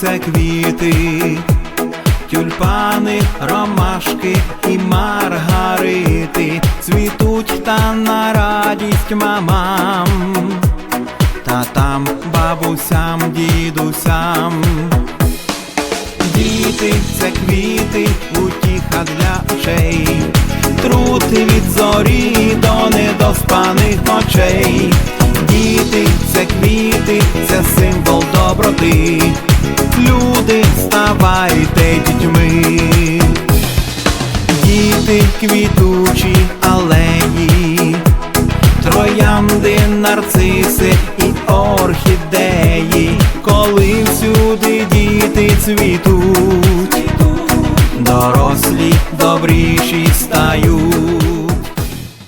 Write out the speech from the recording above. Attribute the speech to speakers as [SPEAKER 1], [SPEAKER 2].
[SPEAKER 1] це квіти, тюльпани, ромашки і маргарити цвітуть та на радість мамам, татам, бабусям, дідусям. Діти це квіти, утіха для очей, труд від зорі до недоспаних це символ доброти. Люди, ставайте дітьми. Діти квітучі алеї, троянди, нарциси і орхідеї, коли всюди діти цвітуть, дорослі добріші стають.